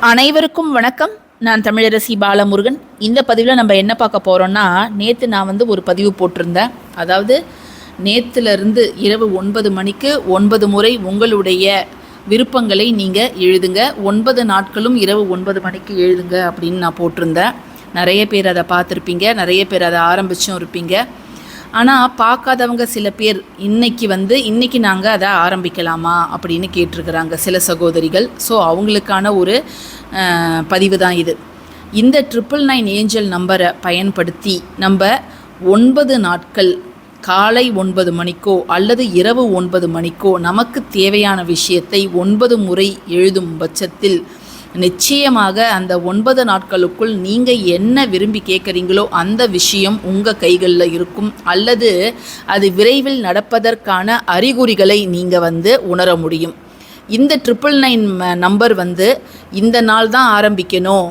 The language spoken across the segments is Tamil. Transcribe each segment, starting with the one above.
அனைவருக்கும் வணக்கம். நான் தமிழரசி பாலமுருகன். இந்த பதிவில் நம்ம என்ன பார்க்க போகிறோம்னா நேற்று நான் வந்து ஒரு பதிவு போட்டிருந்தேன். அதாவது நேற்றுலேருந்து இரவு ஒன்பது மணிக்கு ஒன்பது முறை உங்களுடைய விருப்பங்களை நீங்கள் எழுதுங்க. ஒன்பது நாட்களும் இரவு ஒன்பது மணிக்கு எழுதுங்க அப்படின்னு நான் போட்டிருந்தேன். நிறைய பேர் அதை பார்த்துருப்பீங்க. நிறைய பேர் அதை ஆரம்பிச்சும் இருப்பீங்க. ஆனால் பார்க்காதவங்க சில பேர் இன்னைக்கு வந்து இன்னைக்கு நாங்கள் அதை ஆரம்பிக்கலாமா அப்படின்னு கேட்டிருக்கிறாங்க சில சகோதரிகள். ஸோ அவங்களுக்கான ஒரு பதிவு தான் இது. இந்த ட்ரிபிள் நைன் ஏஞ்சல் நம்பரை பயன்படுத்தி நம்ம ஒன்பது நாட்கள் காலை ஒன்பது மணிக்கோ அல்லது இரவு ஒன்பது மணிக்கோ நமக்கு தேவையான விஷயத்தை ஒன்பது முறை எழுதும் பட்சத்தில் நிச்சயமாக அந்த ஒன்பது நாட்களுக்குள் நீங்கள் என்ன விரும்பி கேட்குறீங்களோ அந்த விஷயம் உங்கள் கைகளில் இருக்கும். அல்லது அது விரைவில் நடப்பதற்கான அறிகுறிகளை நீங்கள் வந்து உணர முடியும். இந்த ட்ரிபிள் நைன் நம்பர் வந்து இந்த நாள் தான் ஆரம்பிக்கணும்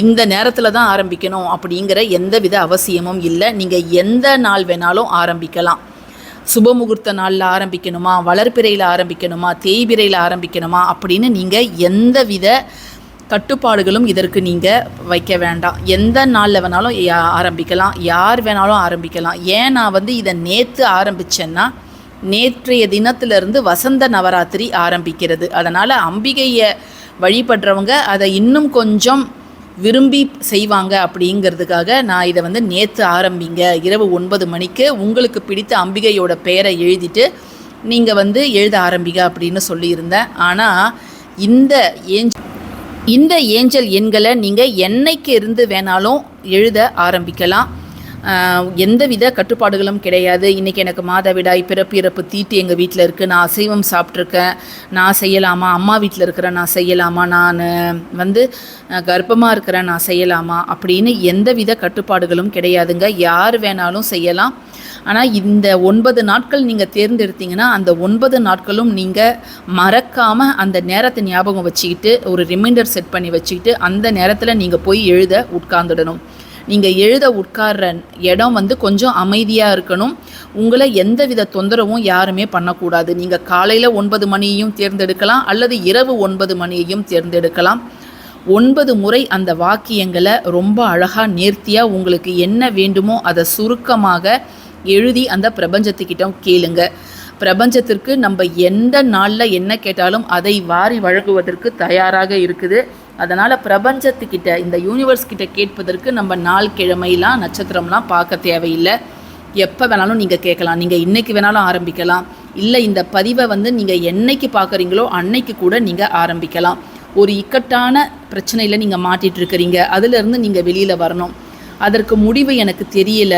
இந்த நேரத்தில் தான் ஆரம்பிக்கணும் அப்படிங்கிற எந்தவித அவசியமும் இல்லை. நீங்கள் எந்த நாள் வேணாலும் ஆரம்பிக்கலாம். சுபமுகூர்த்த நாளில் ஆரம்பிக்கணுமா? வளர்பிறையில் ஆரம்பிக்கணுமா? தேய்பிறையில் ஆரம்பிக்கணுமா? அப்படின்னு நீங்கள் எந்த வித கட்டுப்பாடுகளும் இதற்கு நீங்கள் வைக்க வேண்டாம். எந்த நாளில் வேணாலும் யா- ஆரம்பிக்கலாம். யார் வேணாலும் ஆரம்பிக்கலாம். ஏன் நான் வந்து இதை நேற்று ஆரம்பித்தேன்னா நேற்றைய தினத்திலிருந்து வசந்த நவராத்திரி ஆரம்பிக்கிறது. அதனால் அம்பிகையை வழிபடுறவங்க அதை இன்னும் கொஞ்சம் விரும்பி செய்வாங்க அப்படிங்கிறதுக்காக நான் இதை வந்து நேற்று ஆரம்பிங்க. இரவு ஒன்பது மணிக்கு உங்களுக்கு பிடித்த அம்பிகையோட பெயரை எழுதிட்டு நீங்கள் வந்து எழுத ஆரம்பிங்க அப்படின்னு சொல்லியிருந்தேன். ஆனால் இந்த ஏஞ்ச் இந்த ஏஞ்சல் எண்களை நீங்கள் என்னைக்கு இருந்து வேணாலும் எழுத ஆரம்பிக்கலாம். எந்தவித கட்டுப்பாடுகளும் கிடையாது. இன்றைக்கி எனக்கு மாதவிடாய் பிறப்பு இறப்பு தீட்டு எங்கள் வீட்டில் இருக்குது நான் அசைவம் சாப்பிட்ருக்கேன் நான் செய்யலாமா? அம்மா வீட்டில் இருக்கிறேன் நான் செய்யலாமா? நான் வந்து கர்ப்பமாக இருக்கிறேன் நான் செய்யலாமா? அப்படின்னு எந்தவித கட்டுப்பாடுகளும் கிடையாதுங்க. யார் வேணாலும் செய்யலாம். ஆனால் இந்த ஒன்பது நாட்கள் நீங்கள் தேர்ந்தெடுத்தீங்கன்னா அந்த ஒன்பது நாட்களும் நீங்கள் மறக்காமல் அந்த நேரத்தை ஞாபகம் வச்சுக்கிட்டு ஒரு ரிமைண்டர் செட் பண்ணி வச்சுக்கிட்டு அந்த நேரத்தில் நீங்கள் போய் எழுத உட்கார்ந்துடணும். நீங்கள் எழுத உட்கார்ற இடம் வந்து கொஞ்சம் அமைதியாக இருக்கணும். உங்களை எந்தவித தொந்தரவும் யாருமே பண்ணக்கூடாது. நீங்கள் காலையில் ஒன்பது மணியையும் தேர்ந்தெடுக்கலாம் அல்லது இரவு ஒன்பது மணியையும் தேர்ந்தெடுக்கலாம். ஒன்பது முறை அந்த வாக்கியங்களை ரொம்ப அழகாக நேர்த்தியாக உங்களுக்கு என்ன வேண்டுமோ அதை சுருக்கமாக எழுதி அந்த பிரபஞ்சத்துக்கிட்ட கேளுங்க. பிரபஞ்சத்திற்கு நம்ம எந்த நாளில் என்ன கேட்டாலும் அதை வாரி வழங்குவதற்கு தயாராக இருக்குது. அதனால் பிரபஞ்சத்துக்கிட்ட இந்த யூனிவர்ஸ் கிட்ட கேட்பதற்கு நம்ம நாள் கிழமையெல்லாம் நட்சத்திரம்லாம் பார்க்க தேவையில்லை. எப்போ வேணாலும் நீங்கள் கேட்கலாம். நீங்கள் இன்றைக்கி வேணாலும் ஆரம்பிக்கலாம். இல்லை இந்த பதிவை வந்து நீங்கள் என்னைக்கு பார்க்குறீங்களோ அன்னைக்கு கூட நீங்கள் ஆரம்பிக்கலாம். ஒரு இக்கட்டான பிரச்சனையில் நீங்கள் மாட்டிட்டு இருக்கிறீங்க அதிலிருந்து நீங்கள் வெளியில் வரணும். அதற்கு முடிவு எனக்கு தெரியல.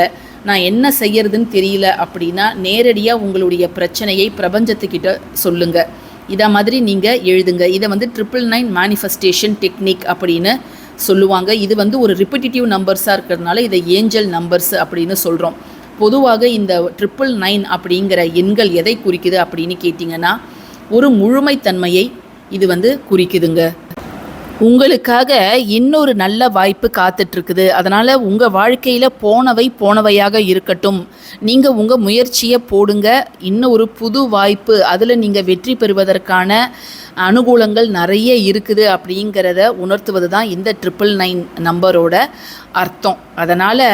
நான் என்ன செய்யறதுன்னு தெரியல அப்படின்னா நேரடியாக உங்களுடைய பிரச்சனையை பிரபஞ்சத்துக்கிட்ட சொல்லுங்கள் இதை மாதிரி நீங்கள் எழுதுங்க. இதை வந்து ட்ரிபிள் நைன் மேனிஃபெஸ்டேஷன் டெக்னிக் அப்படின்னு சொல்லுவாங்க. இது வந்து ஒரு ரிப்பிட்டிவ் நம்பர்ஸாக இருக்கிறதுனால இதை ஏஞ்சல் நம்பர்ஸ் அப்படின்னு சொல்கிறோம் பொதுவாக இந்த ட்ரிபிள் நைன் அப்படிங்கிற எண்கள் எதை குறிக்குது அப்படின்னு கேட்டிங்கன்னா ஒரு முழுமைத்தன்மையை இது வந்து குறிக்குதுங்க. உங்களுக்காக இன்னொரு நல்ல வாய்ப்பு காத்துட்ருக்குது. அதனால் உங்கள் வாழ்க்கையில் போனவை போனவையாக இருக்கட்டும். நீங்கள் உங்கள் முயற்சியை போடுங்க. இன்னும் ஒரு புது வாய்ப்பு அதில் நீங்கள் வெற்றி பெறுவதற்கான அனுகூலங்கள் நிறைய இருக்குது அப்படிங்கிறத உணர்த்துவது தான் இந்த ட்ரிபிள் நைன் நம்பரோட அர்த்தம். அதனால்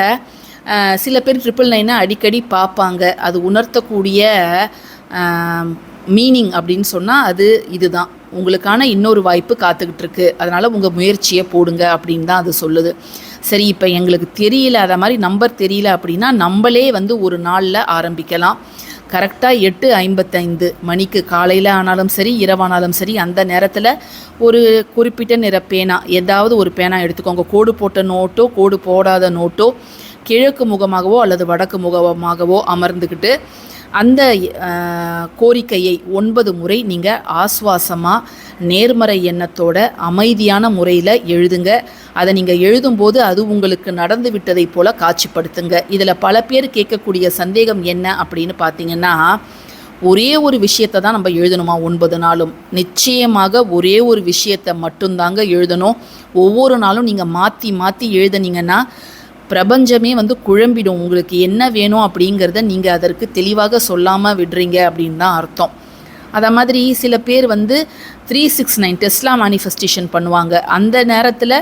சில பேர் ட்ரிபிள் நைனை அடிக்கடி பார்ப்பாங்க. அது உணர்த்தக்கூடிய மீனிங் அப்படின்னு சொன்னால் அது இதுதான். உங்களுக்கான இன்னொரு வாய்ப்பு காத்துக்கிட்டு இருக்கு அதனால் உங்கள் முயற்சியை போடுங்க அப்படின்னு தான் அது சொல்லுது. சரி இப்போ எங்களுக்கு தெரியல. அதை மாதிரி நம்பர் தெரியல அப்படின்னா நம்மளே வந்து ஒரு நாளில் ஆரம்பிக்கலாம். கரெக்டாக எட்டு ஐம்பத்தைந்து மணிக்கு காலையில் ஆனாலும் சரி இரவானாலும் சரி அந்த நேரத்தில் ஒரு குறிப்பிட்ட நிற பேனா ஏதாவது ஒரு பேனா எடுத்துக்கோங்க. கோடு போட்ட நோட்டோ கோடு போடாத நோட்டோ கிழக்கு முகமாகவோ அல்லது வடக்கு முகமாகவோ அமர்ந்துக்கிட்டு அந்த கோரிக்கையை ஒன்பது முறை நீங்கள் ஆஸ்வாசமாக நேர்மறை எண்ணத்தோட அமைதியான முறையில் எழுதுங்க. அதை நீங்கள் எழுதும்போது அது உங்களுக்கு நடந்து விட்டதைப் போல காட்சிப்படுத்துங்க. இதில் பல பேர் கேட்கக்கூடிய சந்தேகம் என்ன அப்படின்னு பார்த்தீங்கன்னா ஒரே ஒரு விஷயத்தை தான் நம்ம எழுதணுமா ஒன்பது நாளும்? நிச்சயமாக ஒரே ஒரு விஷயத்தை மட்டும்தாங்க எழுதணும். ஒவ்வொரு நாளும் நீங்கள் மாற்றி மாற்றி எழுதுனீங்கன்னா பிரபஞ்சமே வந்து குழம்பிடும். உங்களுக்கு என்ன வேணும் அப்படிங்கிறத நீங்கள் அதற்கு தெளிவாக சொல்லாமல் விடுறீங்க அப்படின்னு தான் அர்த்தம். அதை மாதிரி சில பேர் வந்து three six nine Tesla manifestation பண்ணுவாங்க. அந்த நேரத்தில்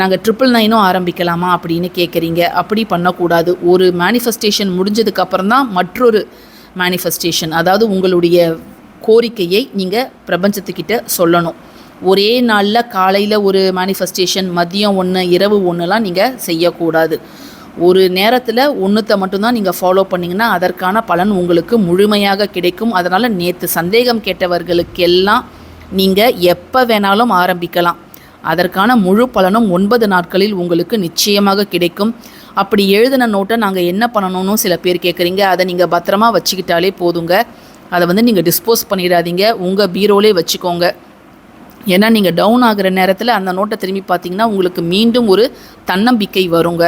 நாங்கள் ட்ரிபிள் நைனும் ஆரம்பிக்கலாமா அப்படின்னு கேட்குறீங்க அப்படி பண்ணக்கூடாது. ஒரு மேனிஃபெஸ்டேஷன் முடிஞ்சதுக்கப்புறம் தான் மற்றொரு மேனிஃபெஸ்டேஷன் அதாவது உங்களுடைய கோரிக்கையை நீங்கள் பிரபஞ்சத்துக்கிட்ட சொல்லணும். ஒரே நாளில் காலையில் ஒரு மேனிஃபெஸ்டேஷன் மதியம் ஒன்று இரவு ஒன்றுலாம் நீங்கள் செய்யக்கூடாது. ஒரு நேரத்தில் ஒன்றுத்தை மட்டும்தான் நீங்கள் ஃபாலோ பண்ணிங்கன்னா அதற்கான பலன் உங்களுக்கு முழுமையாக கிடைக்கும். அதனால் நேற்று சந்தேகம் கேட்டவர்களுக்கெல்லாம் நீங்கள் எப்போ வேணாலும் ஆரம்பிக்கலாம். அதற்கான முழு பலனும் ஒன்பது நாட்களில் உங்களுக்கு நிச்சயமாக கிடைக்கும். அப்படி எழுதின நோட்டை நாங்கள் என்ன பண்ணணும்னு சில பேர் கேட்குறீங்க அதை நீங்கள் பத்திரமா வச்சுக்கிட்டாலே போதுங்க. அதை வந்து நீங்கள் டிஸ்போஸ் பண்ணிடாதீங்க. உங்கள் பீரோலே வச்சுக்கோங்க. ஏன்னா நீங்கள் டவுன் ஆகிற நேரத்தில் அந்த நோட்டை திரும்பி பார்த்தீங்கன்னா உங்களுக்கு மீண்டும் ஒரு தன்னம்பிக்கை வருங்க.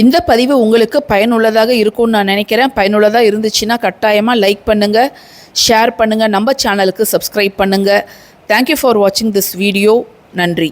இந்த பதிவு உங்களுக்கு பயனுள்ளதாக இருக்கும்னு நான் நினைக்கிறேன். பயனுள்ளதாக இருந்துச்சுன்னா கட்டாயமாக லைக் பண்ணுங்கள் ஷேர் பண்ணுங்கள் நம்ம சேனலுக்கு சப்ஸ்கிரைப் பண்ணுங்கள் தேங்க்யூ ஃபார் வாட்சிங் திஸ் வீடியோ நன்றி.